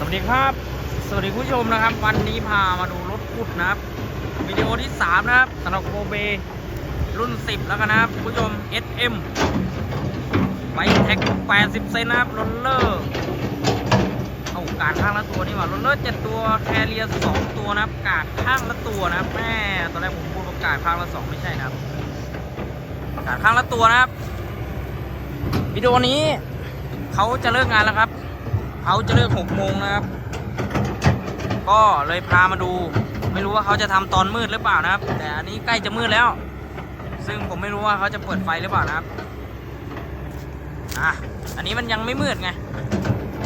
สวัสดีครับ สวัสดีคุณผู้ชมนะครับ วันนี้พามาดูรถขุดนะครับวิดีโอที่ 3 นะครับสำหรับโกเบรุ่น 10 แล้วกันนะครับคุณผู้ชม SM ไบแท็ก80 เซนนะครับรถเลอร์เอากาดข้างละตัวนี่หว่ารถเลอร์7ตัวแคเรีย2ตัวนะครับ กาดข้างละตัวนะครับแม่ตอนแรกผมพูดว่ากาดข้างละ 2 ไม่ใช่นะครับ กาดข้างละตัวนะครับวิดีโอนี้เขาจะเลิกงานแล้วครับ เขาจะเลิก6โมงนะครับ ก็เลยพามาดู ไม่รู้ว่าเขาจะทำตอนมืดหรือเปล่านะครับ แต่อันนี้ใกล้จะมืดแล้ว ซึ่งผมไม่รู้ว่าเขาจะเปิดไฟหรือเปล่านะครับอะอันนี้มันยังไม่มืดไง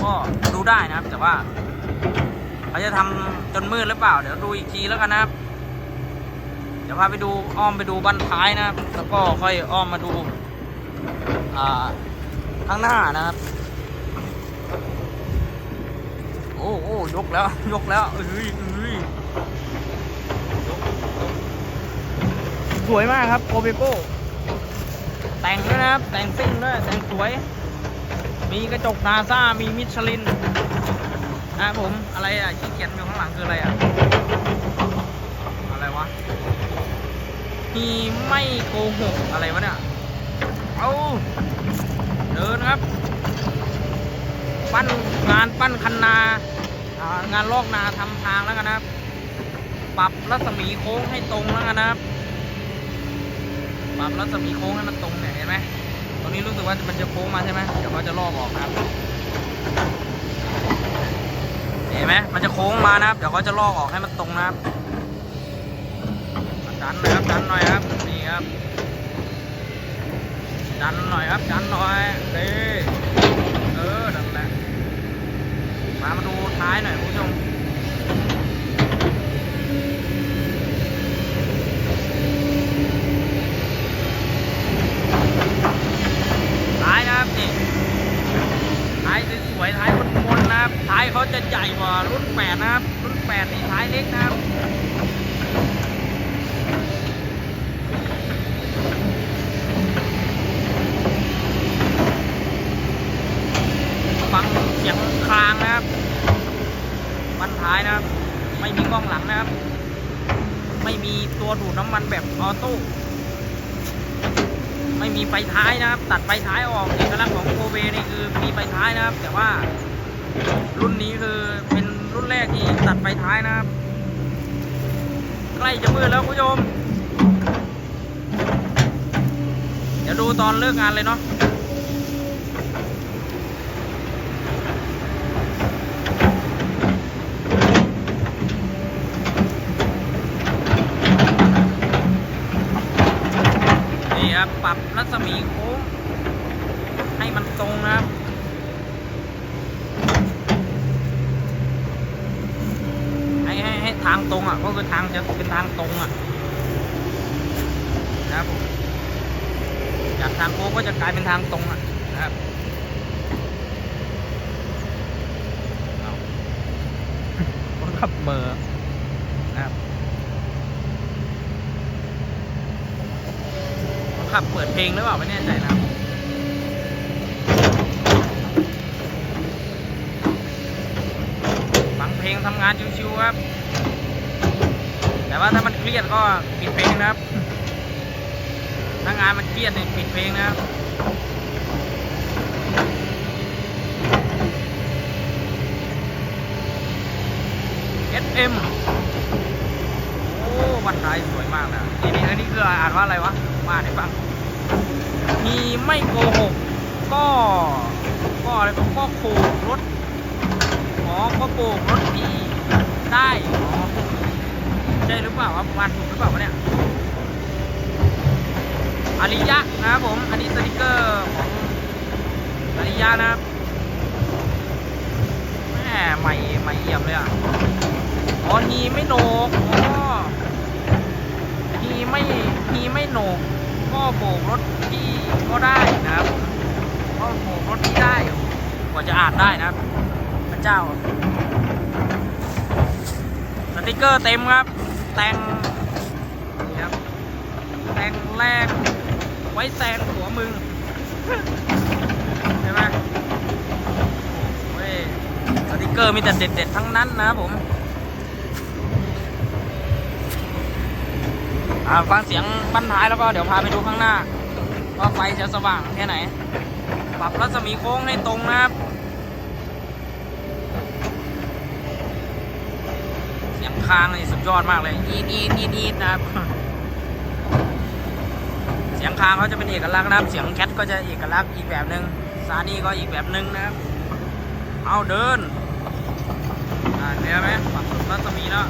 ก็ดูได้นะครับ แต่ว่าเขาจะทำจนมืดหรือเปล่า เดี๋ยวดูอีกทีแล้วกันนะครับเดี๋ยวพาไปดูอ้อมไปดูบันท้ายนะครับ แล้วก็ค่อยอ้อมมาดูอ่าข้างหน้านะครับ โอ้โอ้ยกแล้ว ยกแล้วเอ้ยเอ้ยยกสวยมากครับโอเบโก้แต่งด้วยนะครับ แต่งซิ่งด้วย แต่งสวย มีกระจกนาซามีมิชลินนะครับผมอะไรอะที่เขียนอยู่ข้างหลังคืออะไรอะ อะไรวะมีไม่โกหกอะไรวะเนี่ย เอาเดินครับ ปั้นงานปั้นคันนาางานลอกนาทำทางแล้วกันนะครับ ปรับรัศมีโค้งให้ตรงแล้วกันนะครับ ปรับรัศมีโค้งให้มันตรงเนี่ยเห็นไหมตรงนี้รู้สึกว่ามันจะโค้งมาใช่ไหมเดี๋ยวเขาจะลอกออกครับ เห็นไหมมันจะโค้งมานะครับ เดี๋ยวเขาจะลอกออกให้มันตรงนะครับดันนะครับดันหน่อยครับนี่ครับดันหน่อยครับดันหน่อยเด้เออดันแหละ มามาดูท้ายหน่อยคุณผู้ชม ท้ายนะครับนี่ท้ายสวยๆท้ายมนๆนะครับ ท้ายเขาจะใหญ่กว่ารุ่น 8 นะครับ รุ่น 8 นี่ท้ายเล็กนะครับ ฟังเสียงคลางนะครับบันท้ายนะครับ ไม่มีกล้องหลังนะครับ ไม่มีตัวดูดน้ำมันแบบออโต้ ไฟท้ายนะครับ ตัดไฟท้ายออกเอกลักษณ์ของโคเวนี่คือมีไฟท้ายนะครับ แต่ว่ารุ่นนี้คือเป็นรุ่นแรกที่ตัดไฟท้ายนะครับ ใกล้จะมืดแล้วคุณผู้ชม เดี๋ยวดูตอนเลิกงานเลยเนาะ นี่ครับ ปรับรัศมีโค้ง ให้มันตรงนะครับ ให้ให้ให้ทางตรงอะ ก็คือทางจะเป็นทางตรงอะ นะครับผมจา ก็จะกลายเป็นทางตรงนะครับเอาคนขับเบอนะครับขับเปิดเพลงหรือเปล่าไม่แน่ใจนะครับฟังเพลงทำงานชิวๆครับ แต่ว่าถ้ามันเครียดก็ปิดเพลงนะครับ ถ้างานมันเครียดเนี่ยปิดเพลงนะครับ SM โอ้บันไดสวยมากนะนี่นี่อันนี้คืออ่านว่าอะไรวะ มาให้ฟังมีไม่โกหก ก็ ก็อะไรก็ก็โขกรถอ๋อก็โกกรถดีได้อ๋อใช่หรือเปล่าวะวานถูกหรือเปล่าวะเนี่ย อาริยะนะครับผม อันนี้สติกเกอร์ของอาริยะนะครับแม่ใหม่ใหม่เอี่ยมเลยอะ อ๋อฮีไม่โหนกอ๋อฮีไม่ฮีไม่โหนก ก็โบกรถที่ก็ได้นะครับก็โบกรถที่ได้กว่าจะอ่านได้นะครับ พระเจ้า สติกเกอร์เต็มครับ แต่งนะครับแต่งแรก ไว้แซงหัวมึงใช่ไหมโอ้ยสติกเกอร์มีแต่เด็ดๆทั้งนั้นนะผมฟังเสียงบันท้ายแล้วก็เดี๋ยวพาไปดูข้างหน้าว่าไฟจะสว่างแค่ไหน ปรับรัศมีโค้งให้ตรงนะครับเสียงคางนี่สุดยอดมากเลยอีดอีดอีดอีดนะครับ สียงคางเขาจะเป็นเอกลักษณ์นะครับ เสียงแคทก็จะเอกลักษณ์อีกแบบหนึ่งซานี่ก็อีกแบบหนึ่งนะครับ เอาเดินอ่าเห็นไหมปรับรัศมีแล้ว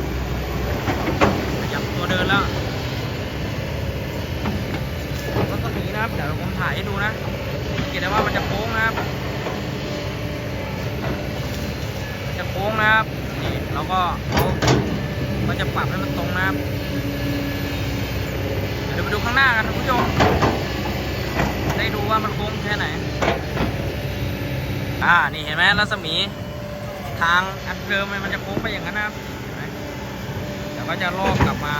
ขยับตัวเดินแล้วรัศมีนะครับ เดี๋ยวผมถ่ายให้ดูนะสังเกตได้ว่ามันจะโค้งนะครับ มันจะโค้งนะครับ นี่เราก็เอามันจะปรับให้มันตรงนะครับ เดี๋ยวไปดูข้างหน้ากันท่านผู้ชม ได้ดูว่ามันโค้งแค่ไหน อ่า นี่เห็นไหมรัศมี ทางอันเดิมมันจะโค้งไปอย่างนั้นนะครับเห็นไหมแต่ก็จะลอกกลับมา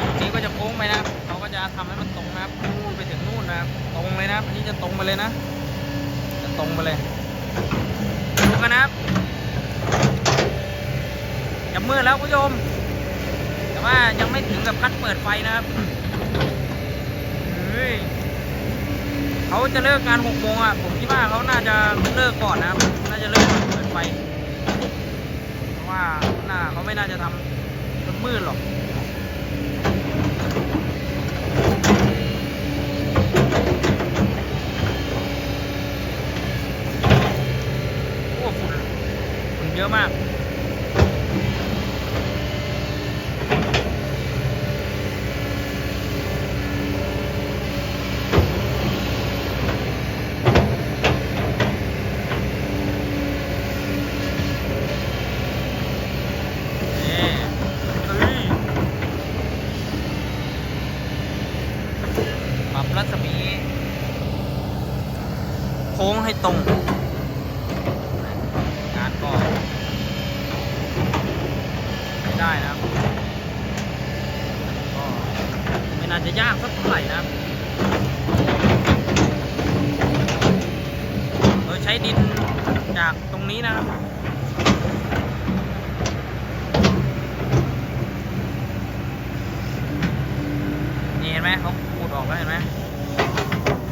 ตรงนี้ก็จะโค้งไปนะครับเขาก็จะทำให้มันตรงนะครับนู่นไปถึงนู่นนะครับ ตรงเลยนะอันนี้จะตรงไปเลยนะ จะตรงไปเลยดูกันนะครับจะมืดแล้วคุณผู้ชม แต่ว่ายังไม่ถึงกับขั้นเปิดไฟนะครับเฮ้ย เขาจะเลิกงานหกโมงอะผมคิดว่าเขาน่าจะเลิกก่อนนะครับ น่าจะเลิกก่อนเปิดไฟเพราะว่าหน้าเขาไม่น่าจะทำจนมืดหรอกโอ้ฝุ่นฝุ่นเยอะมาก นี่เฮ้ยปรับรัศมี โค้งให้ ตรงงานก็ไม่ได้นะครับ ก็ไม่น่าจะยากสักเท่าไหร่นะครับโดยใช้ดินจากตรงนี้นะครับ นี่เห็นไหมเขาขูดออกแล้วเห็นไหม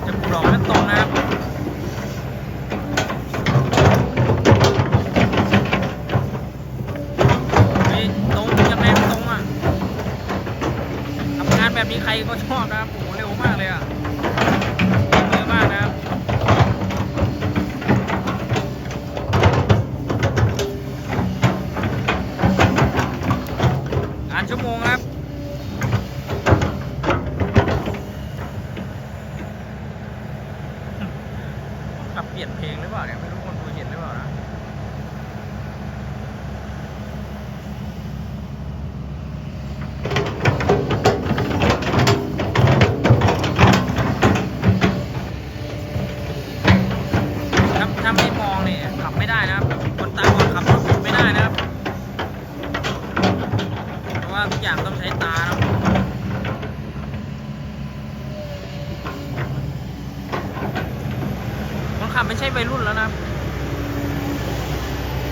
จะขูดออกให้ตรงนะครับ เฮ้ยตรงยังไงมันตรงอะทำงานแบบนี้ใครก็ชอบนะครับโอ้โหเร็วมากเลยอะเร็วมากนะครับงานชั่วโมงครับ ปรับเปลี่ยนเพลงหรือเปล่าเนี่ยไม่รู้คนดูเห็นหรือเปล่านะ ถ้าถ้าไม่มองเนี่ยขับไม่ได้นะครับ คนตาบอดขับรถไม่ได้นะครับ เพราะว่าทุกอย่างต้องใช้ตานะครับคนขับไม่ใช่วัยรุ่นแล้วนะครับ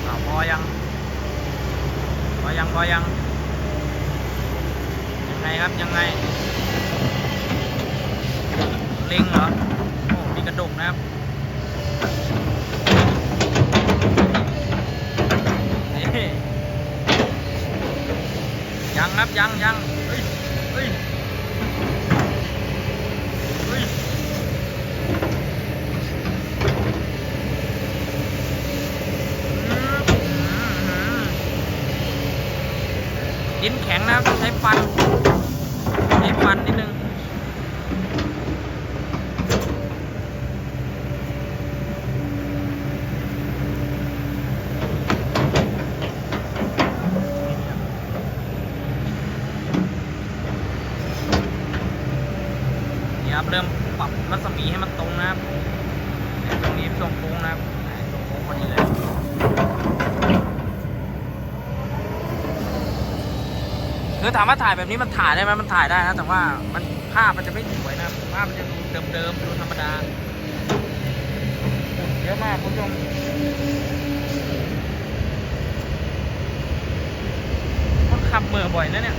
อ้าวพอยัง พอยังพอยัง ยังไงครับยังไง เล็งเหรอ โอ้มีกระดกนะครับ นี่ ยังครับยังยังเฮ้ยเฮ้ย คือถามว่าถ่ายแบบนี้มันถ่ายได้ไหมมันถ่ายได้นะแต่ว่ามันภาพมันจะไม่สวยนะภาพมันจะดูเดิมๆดูธรรมดาเยอะมากคุณผู้ชมต้องขับเมื่อบ่อยนะเนี่ย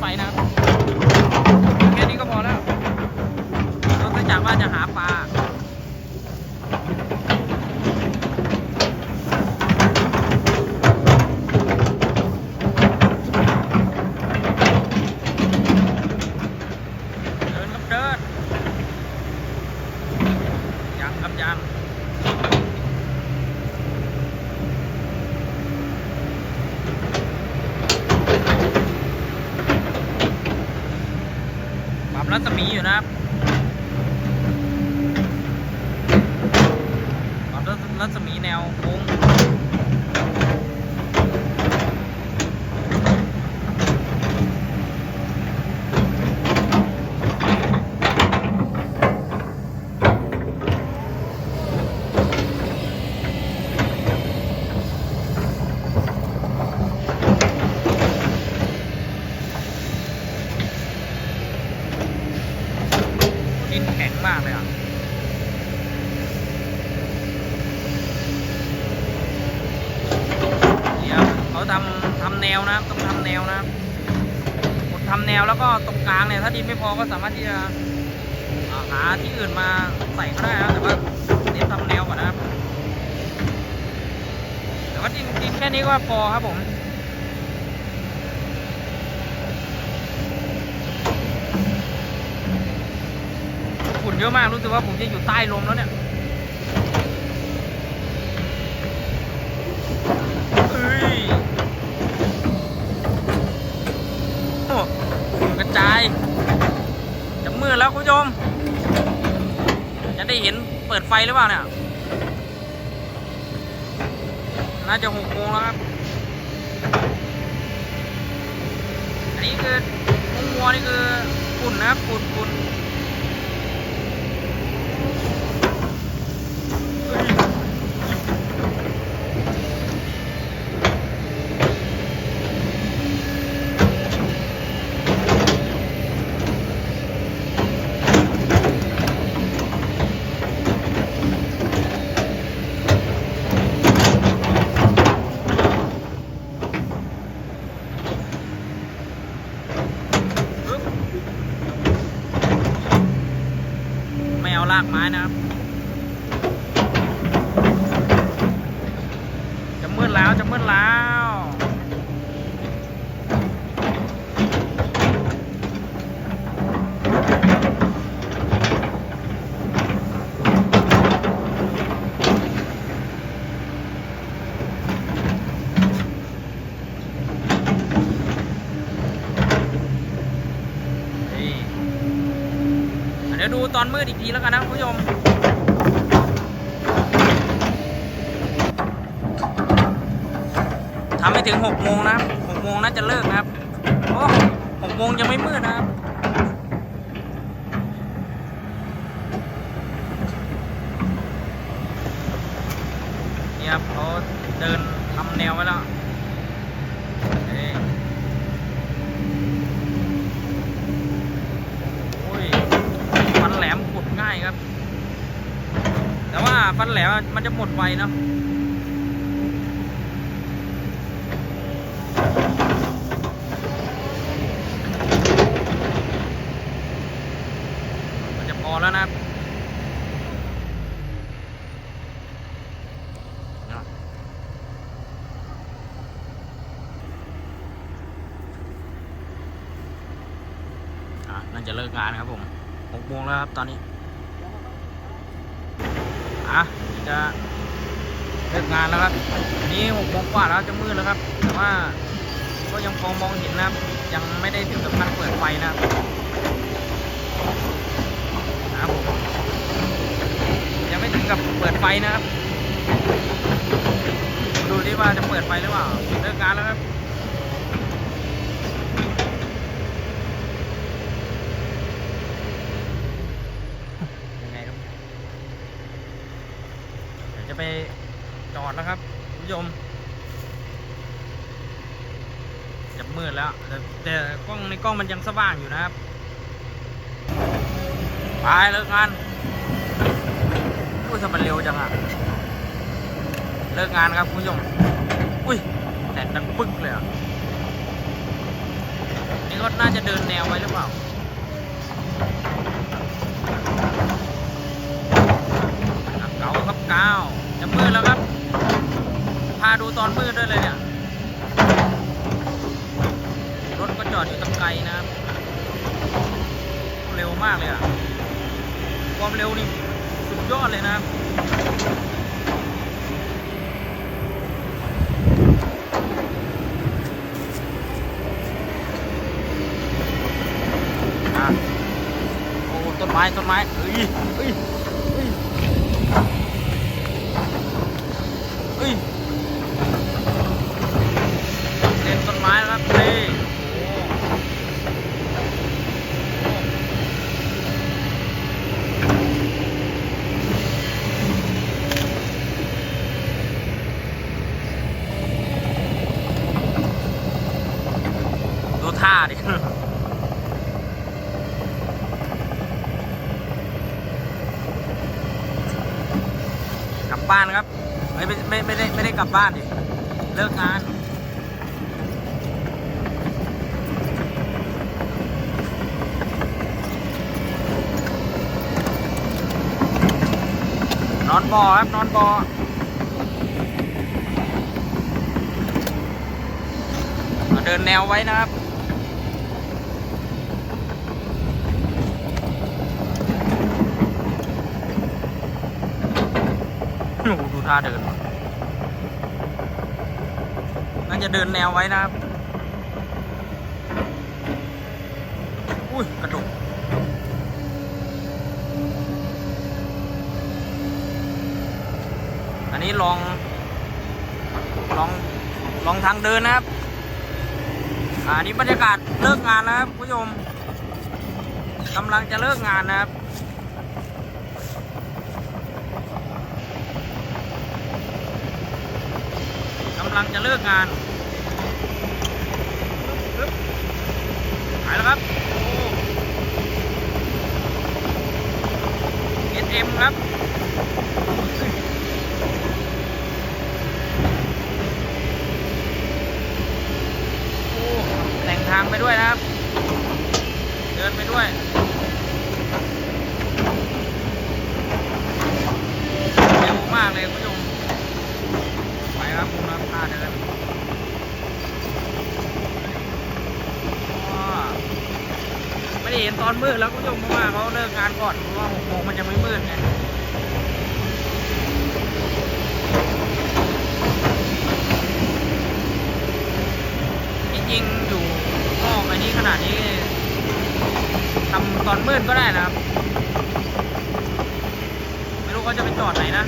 ไฟนะครับ แค่นี้ก็พอแล้วนอกจากว่าจะหาปลา เดินครับเดิน ยังครับยังปรับรัศมีอยู่นะครับปรับรัศมีแนวโค้งดินแข็งมากเลยอะ เดี๋ยวเขาทำทำแนวนะครับต้องทำแนวนะครับกดทำ แนวแล้วก็ตรงกลางเนี่ยถ้าดินไม่พอก็สามารถที่จะหาที่อื่นมาใส่ก็ได้นะแต่ว่าเน้นทำแนวก่อนนะครับแต่ว่าดินดินแค่นี้ก็พอครับผมฝุ่นเยอะมากรู้สึกว่าผมจะอยู่ใต้ลมแล้วเนี่ย เฮ้ยโอ้ฝุ่นกระ จายจะมืดแล้วคุณผู้ชม จะได้เห็นเปิดไฟหรือเปล่าเนี่ย น่าจะหกโมงแล้วครับ อันนี้คือมุงมัวนี่คือฝุ่นนะครับฝุ่นฝุ่นเฮ้ย ปึ๊บไม่เอาลากไม้นะครับ จะมืดแล้วจะมืดแล้ว นี่อะ เดี๋ยวดูตอนมืดอีกทีแล้วกันนะคุณผู้ชมทำให้ถึงหกโมงนะครับหกโมงน่าจะเลิกนะครับ โอ้หกโมงยังไม่มืดนะครับ นี่ครับเขาเดินทำแนวไว้แล้วเอ้ยโอ้ยฟันแหลมขุดง่ายครับ แต่ว่า ฟันแหลมมันจะหมดไวเนาะ มันจะพอแล้วนะครับเนาะอะน่าจะเลิกงานครับผมหกโมงแล้วครับตอนนี้ อะจะเลิกงานแล้วครับอั นี้หกโมงกว่าแล้วจะมืดแล้วครับ แต่ว่าก็ยังพอมองเห็นนะครับ ยังไม่ได้ถึงกับขั้นเปิดไฟนะครับนะครับผมยังไม่ถึงกับเปิดไฟนะครับ ดูดิว่าจะเปิดไฟหรือเปล่าเลิกงานแล้วครับยังไงครับไปจอดแล้วครับคุณผู้ชมจะมืด แต่กล้องในกล้องมันยังสว่างอยู่นะครับ ไปเลิกงานอุ้ยทำไมเร็วจังอะเลิกงานครับคุณผู้ชมอุ้ยแต่ดังปึ๊กเลยอะนี่ก็น่าจะเดินแนวไว้หรือเปล่าเก่าครับเก้าจะมืดแล้วครับ พาดูตอนมืดด้วยเลยเนี่ย รถก็จ อดอยู่ตะไกลนะครับ เร็วมากเลยอะความเร็วนี่สุดยอดเลยนะครับอะโอ้ต้นไม้ต้นไม้เอ้ยเอ้ยเอ้ยเอ้ยเล่นต้นไม้แล้วครับเฮ้โอ้ดูท่าดิ กลับบ้านครับไม่ไม่ไม่ไม่ได้ไม่ได้ กลับบ้านดิเลิกงานนอนบอครับ นอนบอเดินแนวไว้นะครับโอ้โหดูท่าเดิน ว่ะน่าจะเดินแนวไว้นะครับ อุ้ยกระตุกอันนี้ลอง ลอง ลองทางเดินนะครับอ่านี่บรรยากาศเลิกงานแล้วครับคุณผู้ชมกำลังจะเลิกงานนะครับกำลังจะเลิกงานปึ๊บ หายแล้วครับเอสเอ็มครับโอ้แต่งทางไปด้วยนะครับ เดินไปด้วยเร็วมากเลยคุณผู้ชมไปครับคุณครับพาเดินอ๋อ็นตอนมืดแล้วคุณผู้ชมเพราะว่าเขาเลิกงานก่อนเพราะว่าหกโมงมันยังไม่มืดไงจริงอยู่นอกอันนี้ขนาดนี้ทำตอนมืดก็ได้นะครับ ไม่รู้เขาจะไปจอดไหนนะ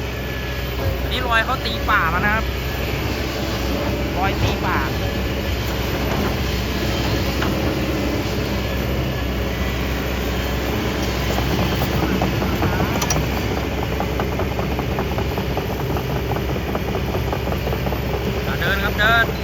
อันนี้รอยเขาตีป่ามานะครับ รอยตีป่า อ่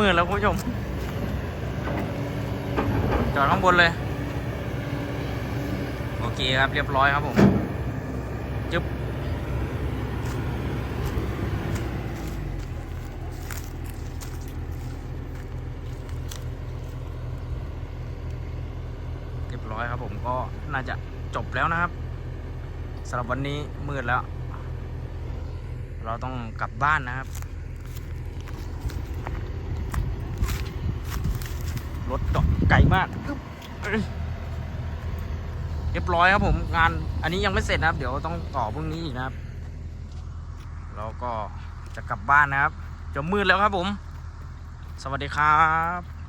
มืดแล้วคุณผู้ชม จอดข้างบนเลย โอเคครับเรียบร้อยครับผมจึ๊บเรียบร้อยครับผมก็น่าจะจบแล้วนะครับสำหรับวันนี้มืดแล้ว เราต้องกลับบ้านนะครับ รถจอดไกลมากอึ๊บเอ้ยเรียบร้อยครับผมงาน อันนี้ยังไม่เสร็จนะครับ เดี๋ยวต้องต่อพรุ่งนี้อีกนะครับ แล้วก็จะกลับบ้านนะครับ จะมืดแล้วครับผม สวัสดีครับ